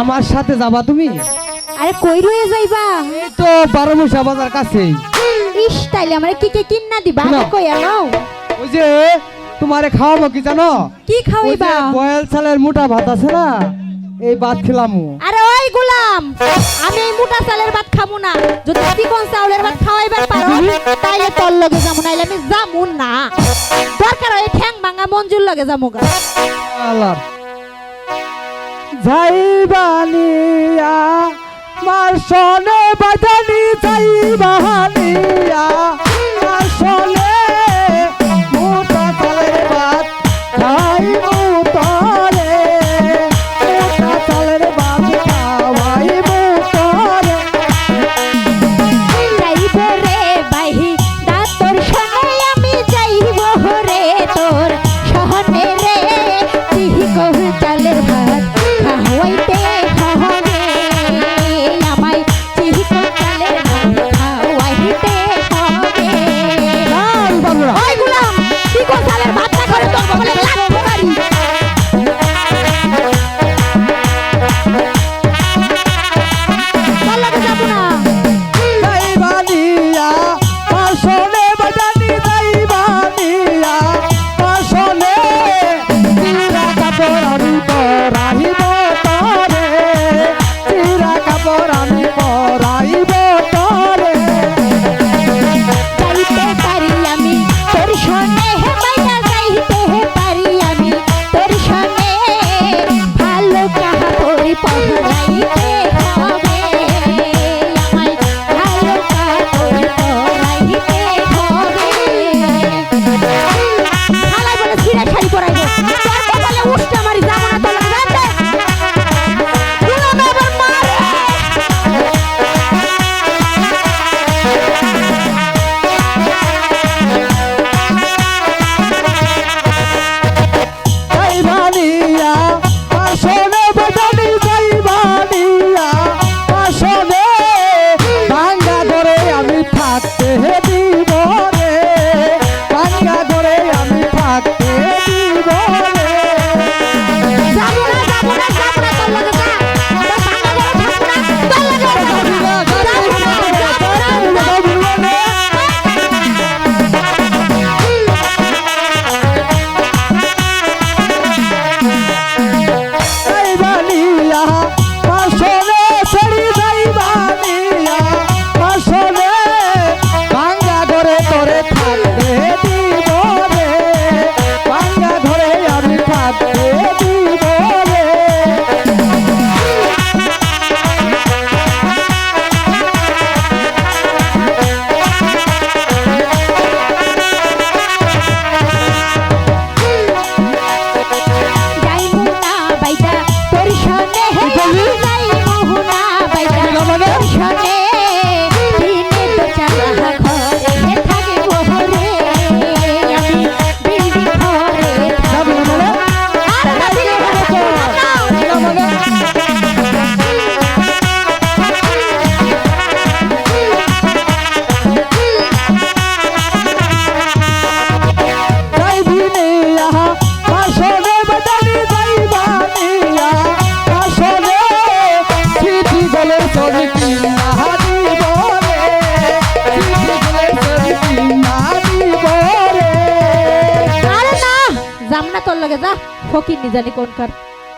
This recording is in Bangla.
আমার সাথে যাবা তুমি? আরে কই রয়ে যাইবা? এই তো বারোমশা বাজার কাছে। ইস তাইলে আমারে কি কি কিন্না দিবা? না। আমি কই আনো ওই যে তোমারে খাওয়াবো কি জানো? কি ওই যে বয়েল চালের মোটা ভাত আছে না? এই ভাত খেলামু। আরে ওই গোলাম আমি এই মোটা চালের ভাত খামু না। যদি চিকন চাউলের ভাত খাওয়াইবার আচ্ছা, পারো তাইলে তোর লগে যাব নাইলে আমি যামু না। দরকার হয় ঠ্যাং ভাঙা মঞ্জুর লগে যামু গা। আল্লাহ। যাইবানিয়া মার সনে বাজানি যাইবানিয়া অবদানের लगे जा फोकी निजानी कौन कर।